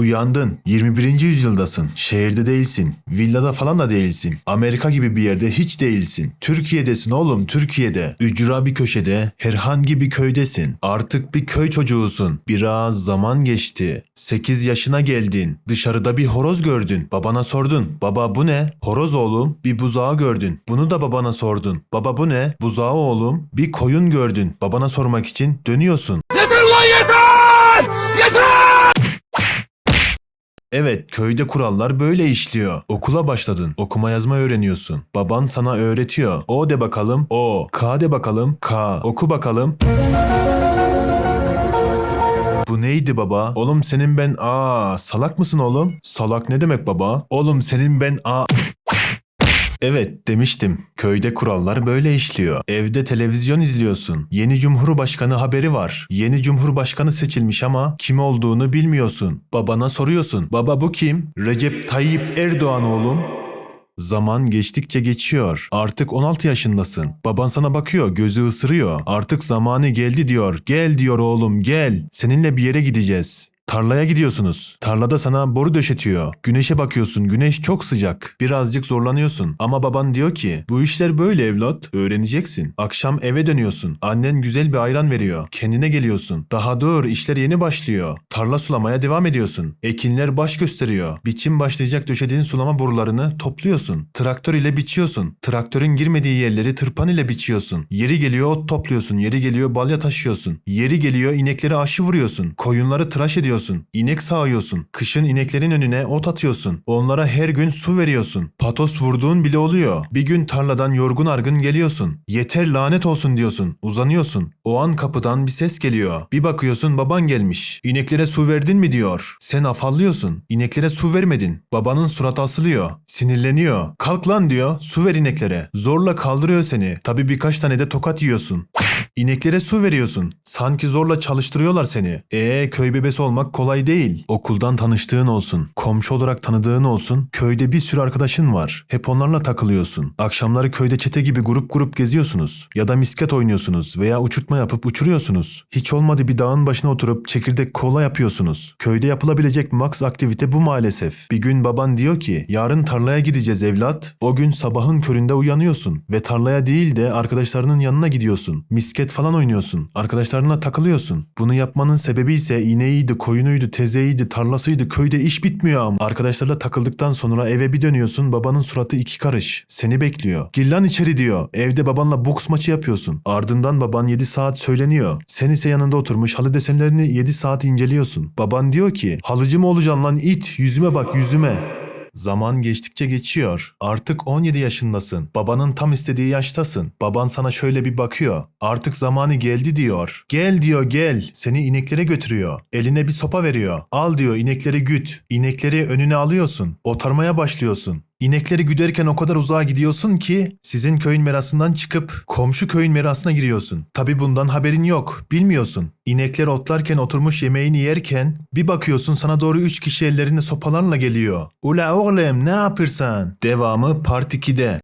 Uyandın. 21. yüzyıldasın. Şehirde değilsin. Villada falan da değilsin. Amerika gibi bir yerde hiç değilsin. Türkiye'desin oğlum Türkiye'de. Ücra bir köşede, herhangi bir köydesin. Artık bir köy çocuğusun. Biraz zaman geçti. 8 yaşına geldin. Dışarıda bir horoz gördün. Babana sordun. Baba bu ne? Horoz oğlum. Bir buzağı gördün. Bunu da babana sordun. Baba bu ne? Buzağı oğlum. Bir koyun gördün. Babana sormak için dönüyorsun. Evet, köyde kurallar böyle işliyor. Okula başladın. Okuma yazma öğreniyorsun. Baban sana öğretiyor. O de bakalım. O. K de bakalım. K. Oku bakalım. Bu neydi baba? Oğlum senin ben aa salak mısın oğlum? Salak ne demek baba? Oğlum senin ben a Evet demiştim. Köyde kurallar böyle işliyor. Evde televizyon izliyorsun. Yeni Cumhurbaşkanı haberi var. Yeni Cumhurbaşkanı seçilmiş ama kim olduğunu bilmiyorsun. Babana soruyorsun. Baba bu kim? Recep Tayyip Erdoğan oğlum. Zaman geçtikçe geçiyor. Artık 16 yaşındasın. Baban sana bakıyor, gözü ısırıyor. Artık zamanı geldi diyor. Gel diyor oğlum, gel. Seninle bir yere gideceğiz. Tarlaya gidiyorsunuz. Tarlada sana boru döşetiyor. Güneşe bakıyorsun. Güneş çok sıcak. Birazcık zorlanıyorsun. Ama baban diyor ki bu işler böyle evlat. Öğreneceksin. Akşam eve dönüyorsun. Annen güzel bir ayran veriyor. Kendine geliyorsun. Daha dur işler yeni başlıyor. Tarla sulamaya devam ediyorsun. Ekinler baş gösteriyor. Biçim başlayacak döşediğin sulama borularını topluyorsun. Traktör ile biçiyorsun. Traktörün girmediği yerleri tırpan ile biçiyorsun. Yeri geliyor ot topluyorsun. Yeri geliyor balya taşıyorsun. Yeri geliyor inekleri aşı vuruyorsun. Koyunları tıraş ediyorsun. İnek sağıyorsun. Kışın ineklerin önüne ot atıyorsun. Onlara her gün su veriyorsun. Patos vurduğun bile oluyor. Bir gün tarladan yorgun argın geliyorsun. Yeter lanet olsun diyorsun. Uzanıyorsun. O an kapıdan bir ses geliyor. Bir bakıyorsun baban gelmiş. İneklere su verdin mi diyor. Sen afallıyorsun. İneklere su vermedin. Babanın suratı asılıyor. Sinirleniyor. Kalk lan diyor. Su ver ineklere. Zorla kaldırıyor seni. Tabi birkaç tane de tokat yiyorsun. İneklere su veriyorsun. Sanki zorla çalıştırıyorlar seni. Ee köy bebesi olmak kolay değil. Okuldan tanıştığın olsun. Komşu olarak tanıdığın olsun. Köyde bir sürü arkadaşın var. Hep onlarla takılıyorsun. Akşamları köyde çete gibi grup grup geziyorsunuz. Ya da misket oynuyorsunuz veya uçurtma yapıp uçuruyorsunuz. Hiç olmadı bir dağın başına oturup çekirdek kola yapıyorsunuz. Köyde yapılabilecek max aktivite bu maalesef. Bir gün baban diyor ki yarın tarlaya gideceğiz evlat. O gün sabahın köründe uyanıyorsun ve tarlaya değil de arkadaşlarının yanına gidiyorsun. Misket falan oynuyorsun. Arkadaşlarına takılıyorsun. Bunu yapmanın sebebi ise ineğiydi, koyunuydu, tezeyiydi, tarlasıydı. Köyde iş bitmiyor ama. Arkadaşlarla takıldıktan sonra eve bir dönüyorsun. Babanın suratı iki karış. Seni bekliyor. Gir lan içeri diyor. Evde babanla boks maçı yapıyorsun. Ardından baban 7 saat söyleniyor. Sen ise yanında oturmuş halı desenlerini 7 saat inceliyorsun. Baban diyor ki halıcı mı olacaksın lan it yüzüme bak yüzüme. Zaman geçtikçe geçiyor. Artık 17 yaşındasın. Babanın tam istediği yaştasın. Baban sana şöyle bir bakıyor. Artık zamanı geldi diyor. Gel diyor gel. Seni ineklere götürüyor. Eline bir sopa veriyor. Al diyor inekleri güt. İnekleri önüne alıyorsun. Otarmaya başlıyorsun. İnekleri güderken o kadar uzağa gidiyorsun ki sizin köyün merasından çıkıp komşu köyün merasına giriyorsun. Tabi bundan haberin yok. Bilmiyorsun. İnekler otlarken oturmuş yemeğini yerken bir bakıyorsun sana doğru üç kişi ellerinde sopalarla geliyor. Ula oğlum ne yapırsan? Devamı part 2'de.